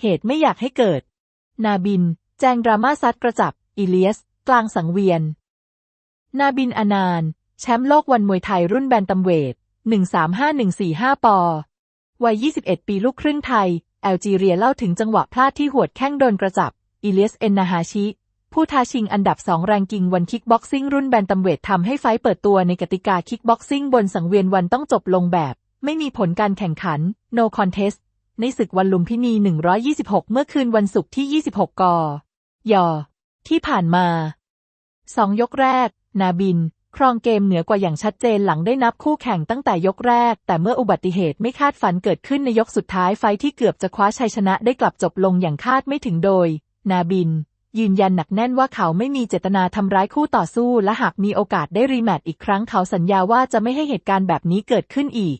เหตุไม่อยากให้เกิด นาบิน แจงดราม่าซัดกระจับ อิเลียส กลางสังเวียน นาบินอานานแชมป์โลกวันมวยไทยรุ่นแบนตัมเวท 135145 ปอ วัย 21 ปีลูกครึ่งไทย แอลจีเรียเล่าถึงจังหวะพลาดที่หวดแข้งโดนกระจับ อิเลียส เอนนาฮาชิ ผู้ท้าชิงอันดับสองแรงกิงวันคิกบ็อกซิ่งรุ่นแบนตัมเวททำให้ไฟเปิดตัวในกติกาคิกบ็อกซิ่งบนสังเวียนวันต้องจบลงแบบ ไม่มีผลการแข่งขัน no contest ในศึกวันลุมพินี 126 เมื่อคืนวันศุกร์ที่ 26 กยที่ผ่านมาสองยกแรก นาบิน ครองเกมเหนือกว่าอย่างชัดเจนหลังได้นับคู่แข่งตั้งแต่ยกแรก แต่เมื่ออุบัติเหตุไม่คาดฝันเกิดขึ้นในยกสุดท้ายไฟท์ที่เกือบจะคว้าชัยชนะได้กลับจบลงอย่างคาดไม่ถึงโดย นาบิน ยืนยันหนักแน่นว่าเขาไม่มีเจตนาทำร้ายคู่ต่อสู้ และหากมีโอกาสได้รีแมตช์อีกครั้งเขาสัญญาว่าจะไม่ให้เหตุการณ์แบบนี้เกิดขึ้นอีก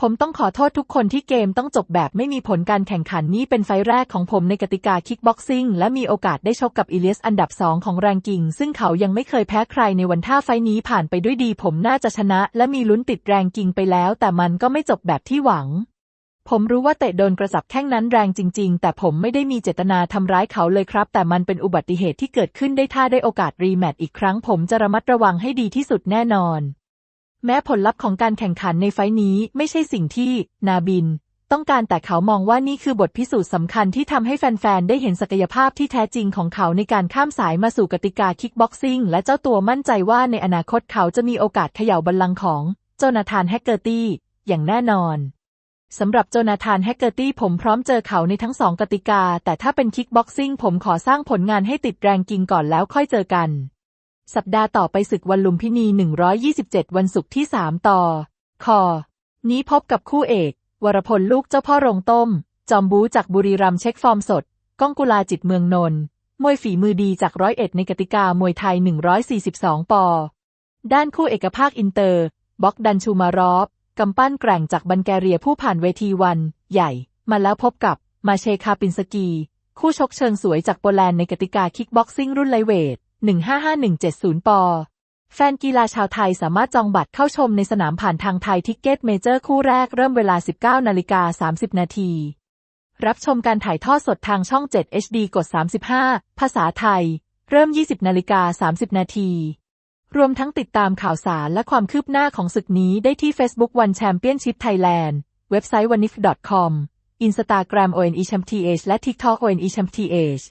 ผมต้องขอโทษทุกคนที่เกมต้องจบแบบไม่มีผลการแข่งขันนี้เป็นไฟแรกของผมในกติกาคิกบ็อกซิ่งและมีโอกาสได้ชกกับอิเลียสอันดับสองของแรงกิง ซึ่งเขายังไม่เคยแพ้ใครในวันท่าไฟนี้ผ่านไปด้วยดี ผมน่าจะชนะ และมีลุ้นติดแรงกิงไปแล้ว แต่มันก็ไม่จบแบบที่หวัง ผมรู้ว่าเตะโดนกระจับแข้งนั้นแรงจริง ๆ แต่ผมไม่ได้มีเจตนาทำร้ายเขาเลยครับ แต่มันเป็นอุบัติเหตุที่เกิดขึ้นได้ถ้าได้โอกาสรีแมตช์อีกครั้ง ผมจะระมัดระวังให้ดีที่สุดแน่นอน แม้ผลลัพธ์ของการแข่งขันในไฟล์นี้ไม่ใช่สิ่งที่นาบิน ต้องการแต่เขามองว่านี่คือบทพิสูจน์สำคัญที่ทำให้แฟน ๆ ได้เห็นศักยภาพที่แท้จริงของเขาในการข้ามสายมาสู่กติกาคิกบ็อกซิ่งและเจ้าตัวมั่นใจว่าในอนาคตเขาจะมีโอกาสเขย่าบัลลังก์ของโจนาธานแฮกเกอร์ตี้ อย่างแน่นอนสำหรับโจนาธานแฮกเกอร์ตี้ผมพร้อมเจอเขาในทั้งสองกติกา แต่ถ้าเป็นคิกบ็อกซิ่งผมขอสร้างผลงานให้ติดแรงกิงก่อนแล้วค่อยเจอกัน สัปดาห์ต่อไปศึกวันลุมพินี 127 วันศุกร์ที่ 3 ต่อ คอ นี้พบกับคู่เอก วรพลลูกเจ้าพ่อโรงต้ม จอมบูจากบุรีรัมย์เช็คฟอร์มสด ก้องกุลาจิตเมืองนนท์มวยฝีมือดีจากร้อยเอ็ดในกติกามวยไทย 142 ปอ ด้านคู่เอกภาคอินเตอร์ บ็อกดันชูมารอฟกำปั้นแกร่งจากบันแกเรียผู้ผ่านเวทีวัน ใหญ่ มาแล้วพบกับมาเชคาปินสกี คู่ชกเชิงสวยจากโปแลนด์ในกติกาคิกบ็อกซิ่งรุ่นไลเวท 155170 ปอแฟนกีฬาชาวไทยสามารถจองบัตรเข้าชมในสนามผ่านทางไทยทิกเก็ตเมเจอร์คู่แรกเริ่มเวลา 19นาฬิกา30 นาที รับชมการถ่ายทอดสดทางช่อง 7 HD กด 35 ภาษาไทย เริ่ม 20นาฬิกา30 นาที รวมทั้งติดตามข่าวสารและความคืบหน้าของศึกนี้ได้ที่ Facebook One Championship Thailand เว็บไซต์ wanif.com Instagram ONE Champ TH และ TikTok ONE Champ TH